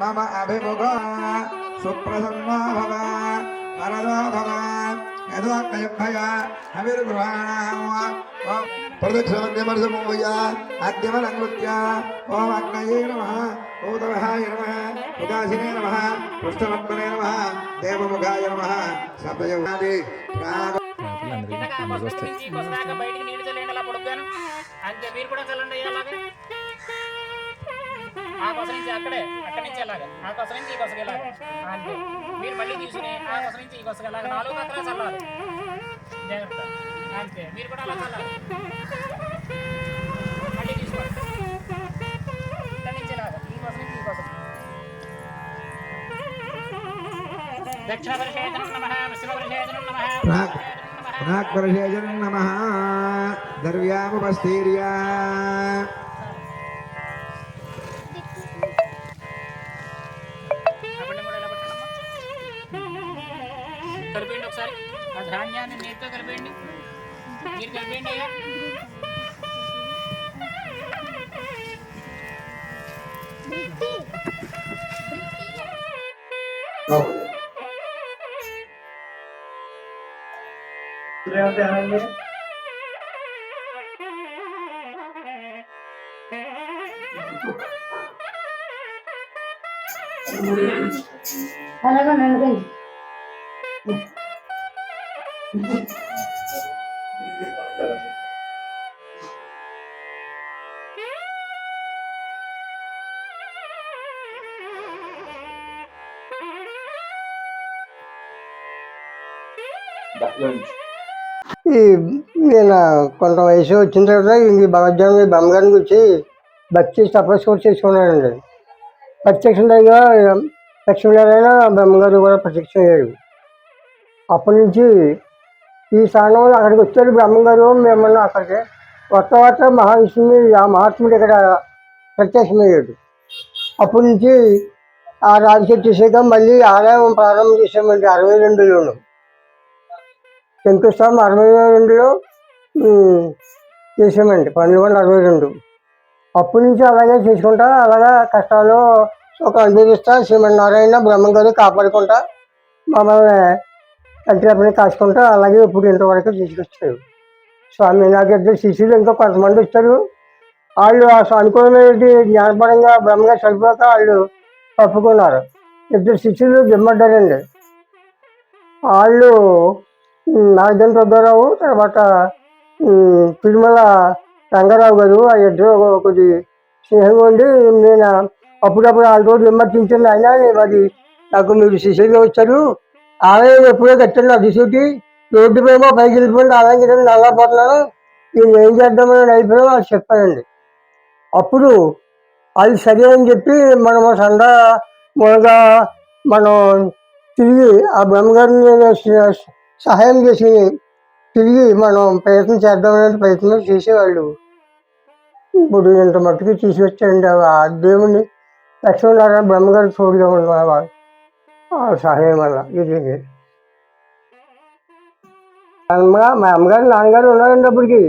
మమ అభిముఖ సుప్రసన్నో భవ వరదో భవ యథోక్తయుక్తయ హవిర్గృహాణ ప్రదక్షిణమర్శమోయ అద్యమలంకృత్య ఓం అగ్నయే నమ ఊతవహాయ నమ ఉదాసినే నమ పృష్ఠమత్మనే నమ దేవముఖాయ నమ బయటికి నీళ్ళు చల్లండి అలా పొడుగ్గాను. అంతే మీరు కూడా చల్లండి అలాగే ఆ బస్సు నుంచి అక్కడే అక్కడి నుంచి అలాగా. ఆ బస్సు నుంచి ఈ బస్సుకి వెళ్ళాలి అంతే. మీరు మళ్ళీ తీసుకుని ఆ బస్సు నుంచి ఈ బస్సుకి వెళ్ళాలి నాలుగు పక్కల చల్లాలి. జాగ్రత్త. అంతే. మీరు కూడా అలా చల్లాలి. మళ్ళీ తీసుకోండి. ఇక్కడి నుంచి ఇలాగా. ఈ బస్సు నుంచి ఈ బస్సు దక్షిణ పరిశేషనం నమ పశ్చిమ నమ. నమ. ద్రవ్యాముపస్థీర్యా కలిపేయండి ఒకసారి ఆ ధాన్యాన్ని నీటితో కలిపేయండి మీరు కలిపేయండి అయ్యా అలాగే నన్ను ఈ నేను కొంత వయసు వచ్చిన తర్వాత ఈ భగవద్గీత బొమ్మగారిని గురించి భక్తి తపస్సు కూడా చేసుకున్నానండి ప్రత్యక్షంగా లక్ష్మీనారాయణ బ్రహ్మగారు కూడా ప్రత్యక్షం అయ్యారు. అప్పటి నుంచి ఈ స్థానంలో అక్కడికి వచ్చారు బ్రహ్మగారు మిమ్మల్ని అక్కడికి కొత్త కొత్త మహావిష్ణుని ఆ మహాత్ముడు ఇక్కడ ప్రత్యక్షమయ్యాడు అప్పటి నుంచి ఆ రాజశక్తి చేసాక మళ్ళీ ఆలయం ప్రారంభం చేసామండి అరవై రెండులోను. శంకుస్థాపన అరవై రెండులో చేసామండి పన్నెండు వందల అరవై రెండు. అప్పటి నుంచి అలాగే చేసుకుంటా అలాగా కష్టాలు ఒక అనుభవిస్తా శ్రీమన్నారాయణ బ్రహ్మంగారు కాపాడుకుంటా మమ్మల్ని కంటిపని కాసుకుంటా అలాగే ఇప్పుడు ఇంతవరకు తీసుకొచ్చారు. స్వామి నాకు శిష్యులు ఇంకా కొంతమంది వచ్చారు. వాళ్ళు ఆ అనుకూలమైన జ్ఞానపరంగా బ్రహ్మగారు చనిపోక వాళ్ళు తప్పుకున్నారు. ఇద్దరు శిష్యులు జిమ్మడ్డారండి. వాళ్ళు నాగేంద్ర పెద్దరావు తర్వాత తిరుమల రంగారావు గారు ఆ ఇద్దరు కొద్ది స్నేహంగా ఉండి నేను అప్పుడప్పుడు ఆ రోజు విమర్శించండి ఆయన మరి నాకు మీరు శిష్యులుగా వచ్చారు. ఆలయం ఎప్పుడో కట్టాను అది చూటి రోడ్డు మేము పైకి వెళ్ళిపోయింది ఆలయం కింద నల్లపోతున్నాను నేను ఏం చేద్దామని నైపుణ్యం వాళ్ళు చెప్పానండి. అప్పుడు అది సరే అని చెప్పి మనము సండ మునగా మనం తిరిగి ఆ బ్రహ్మగారిని సహాయం చేసి తిరిగి మనం ప్రయత్నం చేద్దామనే ప్రయత్నం చేసేవాళ్ళు. ఇప్పుడు ఇంత మట్టుకు తీసుకొచ్చారండి ఆ దేవుని లక్ష్మీనారాయణ బ్రహ్మగారు చూడగా ఉన్నవాడు ఆ సహాయం వల్ల ఇది అమ్మ మా అమ్మగారు నాన్నగారు ఉన్నారండి అప్పటికి.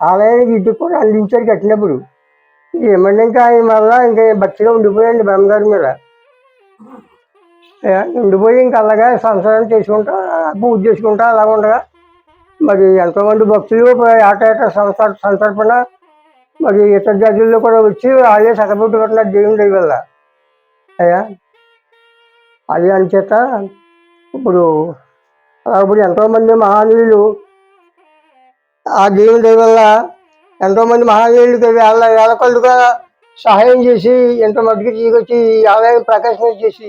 ఆలయానికి ఇటు కూడా అందించారు కట్టినప్పుడు. ఏమన్నా ఇంకా ఆయన వల్ల ఇంకా భక్తిగా ఉండిపోయండి బ్రహ్మగారి మీద. ఏ, ఉండిపోయి ఇంకా అలాగా సంసారం చేసుకుంటా పూజ చేసుకుంటా అలా ఉండగా మరి ఎంతోమంది భక్తులు ఏట ఏట సంసార సంతర్పణ మరి ఇతర జాతుల్లో కూడా వచ్చి వాళ్ళే సగపెట్టుకుంటున్నారు దేవుని దయ వల్ల. అయ్యా అది అంచేత ఇప్పుడు అలా ఇప్పుడు ఎంతోమంది మహానీయులు ఆ దేవుని దయ వల్ల ఎంతోమంది మహానీయులకి వేళ వేల కొలుగా సహాయం చేసి ఎంత మట్టుకు తీసుకొచ్చి ఆలయం ప్రకాశం చేసి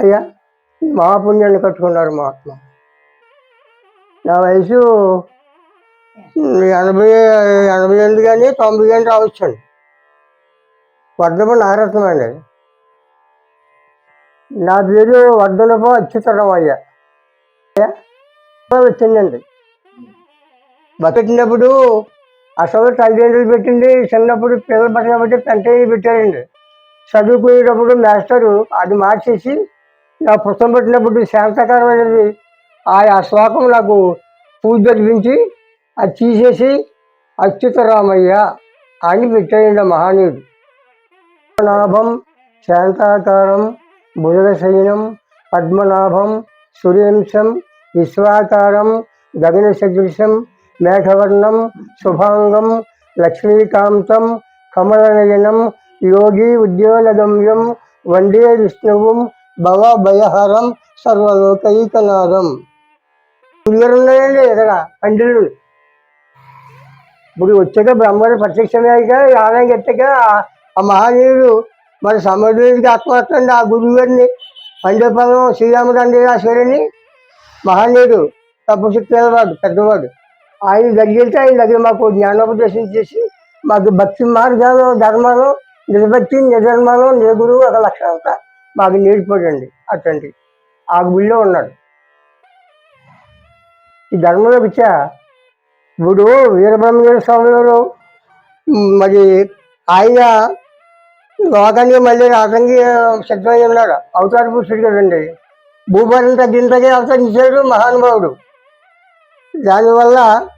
అయ్యా ఈ మహాపుణ్యాన్ని కట్టుకున్నారు మహాత్మ. నా వయసు ఎనభై ఎనభై ఎనిమిది కానీ తొంభై కానీ రావచ్చండి. వర్ధపు నారత్నం అండి నా పేరు వర్ధనపు అచ్యుతరావు అయ్యా. అయ్యా, వచ్చిందండి. బతికినప్పుడు అసలు తల్లిదండ్రులు పెట్టింది చిన్నప్పుడు పిల్లలు పట్టినప్పుడు పెంట పెట్టారండి. చదువుకునేటప్పుడు మాస్టరు అది మార్చేసి నా పుస్తకం పెట్టినప్పుడు శాంతకారం అనేది ఆ శ్లోకం నాకు పూజ జరిపించి అది తీసేసి అచ్యుతరామయ్య అని పెట్టాడు మహానీయుడు. పద్మనాభం శాంతాకారం భుజగశయనం పద్మనాభం సూర్యంశం విశ్వాకారం గగన సదృశం మేఘవర్ణం శుభాంగం లక్ష్మీకాంతం కమలనయనం యోగి ఉద్యోగగమ్యం వందే విష్ణువుం భవ భయహరం సర్వలోకైకనాథం ఉన్నాయండి ఇక్కడ పండితులు ఇప్పుడు వచ్చాక బ్రహ్మడు ప్రత్యక్షమయ్యాక ఆలయం కట్టాక ఆ మహానీయుడు మరి సమర్థుడికి ఆత్మహత్యండి ఆ గురువు గారిని పండిపదం శ్రీరామదండి రాశారని మహానీయుడు తపశక్తి వాడు పెద్దవాడు. ఆయన దగ్గరికి ఆయన దగ్గర మాకు జ్ఞానోపదేశం చేసి మాకు భక్తి మార్గాలు ధర్మాలు నిర్భక్తి నిర్ధర్మాలు నిర్గురువు ఒక లక్షణంతా మాకు నీడిపోయండి అటువంటి ఆ గుళ్ళో ఉన్నాడు. ఈ ధర్మంలో పిచ్చా ఇప్పుడు వీరబ్రహ్మేంద్ర స్వామి వారు మరి ఆయన లోకానికి మళ్ళీ రావడానికి సిద్ధమై ఉన్నాడు. అవతార పురుషుడు కదండి. భూభారం తగ్గింతగా అవతరించాడు మహానుభావుడు. దానివల్ల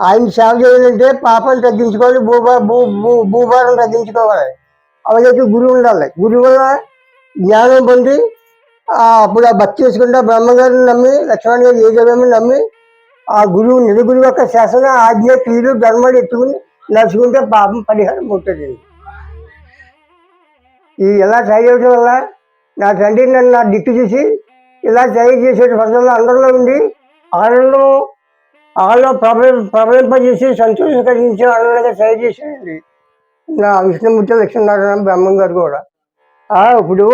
ఆయన సేవ చేయాలంటే పాపం తగ్గించుకోవాలి భూభా భూ భూ భూభారం తగ్గించుకోవాలి. అలాగే గురువు ఉండాలి. గురువు వల్ల జ్ఞానం పొంది అప్పుడు ఆ భక్తి చేసుకుంటే బ్రహ్మగారిని నమ్మి లక్ష్మణ్ గారు ఏ నమ్మి ఆ గురువు నిరుగురు యొక్క శాసన ఆజ్ఞ క్రియలు ధర్మాలు ఎత్తుకుని నడుచుకుంటే పాపం పరిహారం ఉంటుంది. ఈ ఇలా చేయడం వల్ల నా తండ్రి నన్ను నా దిక్కు చూసి ఇలా తయారు చేసే ప్రజల్లో అందరిలో ఉండి ఆనందం వాళ్ళలో ప్రబల ప్రబలింపజేసి సంతోషం కలిగించి ఆనందంగా తయారు చేసేయండి నా విష్ణుమూర్తి లక్ష్మీనారాయణ బ్రహ్మం గారు కూడా. ఇప్పుడు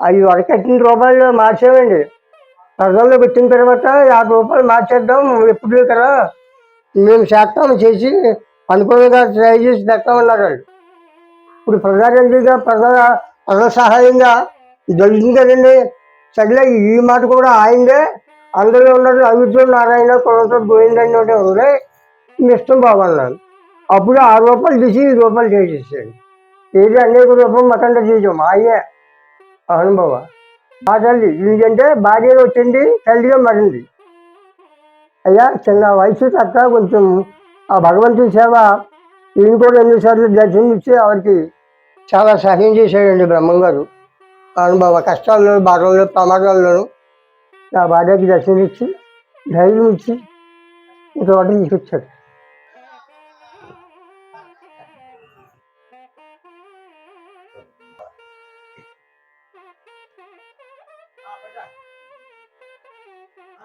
అవి వరకట్టిన రూపాయలు మార్చామండి. ప్రజల్లో పెట్టిన తర్వాత యాభై రూపాయలు మార్చేద్దాం ఎప్పుడు కదా మేము చేస్తాం చేసి అనుకూలంగా ట్రై చేసి తెస్తామన్నారు ఇప్పుడు ప్రజారంజీగా ప్రజల ప్రజల సహాయంగా దొరికింది కదండి. సరిగా ఈ మాట కూడా ఆయనదే. అందరూ ఉన్నారు అవితో నారాయణ కులంతో గోవిందండి ఒకటి ఉంది ఇష్టం బాగున్నాను అప్పుడు ఆరు రూపాయలు తీసి ఈ రూపాయలు చేసేసాడు. ఏది అనేక రూపం మతండ చేయడం ఆయే అనుభవ మా తల్లి ఎందుకంటే భార్యగా వచ్చింది తల్లిగా మరింది. అయ్యా చిన్న వయసు తక్క కొంచెం ఆ భగవంతుని సేవ ఈయన కూడా ఎన్నిసార్లు దర్శనం ఇచ్చి ఆవిడకి చాలా సహాయం చేశాడండి బ్రహ్మంగారు. అనుభవ కష్టాల్లో బాధల్లో ప్రమాదాల్లోనూ నా భార్యకి దర్శనం ఇచ్చి ధైర్యం ఇచ్చి ఇంకో వాటి తీసుకొచ్చాడు.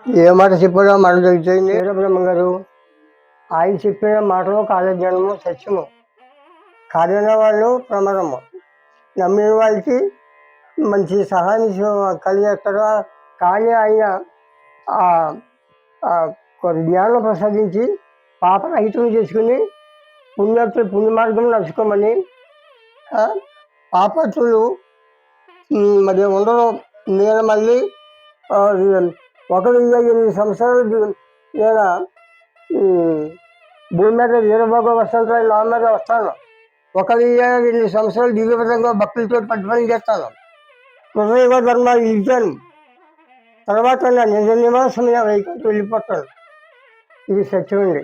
ఏ మాట చెప్పాడో మనం తెలుస్తుంది. వీరబ్రహ్మ గారు ఆయన చెప్పిన మాటలు కాలజ్ఞానము సత్యము. కాదన్న వాళ్ళు ప్రమాదము. నమ్మిన వాళ్ళకి మంచి సహాయం కలిగేస్తారు కానీ ఆయన ఆ- జ్ఞానం ప్రసాదించి పాపరహితం చేసుకుని పుణ్యాత్తులు పుణ్య మార్గం నడుచుకోమని పాపత్తులు మరి ఉండరు నేను మళ్ళీ ఒక వెయ్యి ఎనిమిది సంవత్సరాలు నేను భూమి మీద వీరభోగ వసంతరావు నా మీద వస్తాను. ఒక వెయ్యి ఎనిమిది సంవత్సరాలు దివ్యపదంగా భక్తులతో పట్టుపని చేస్తాను. హృదయ ధర్మ ఇచ్చాను. తర్వాత నా నిజ నివాసం వైకుంఠం వెళ్ళిపోతాను. ఇది సత్యమండి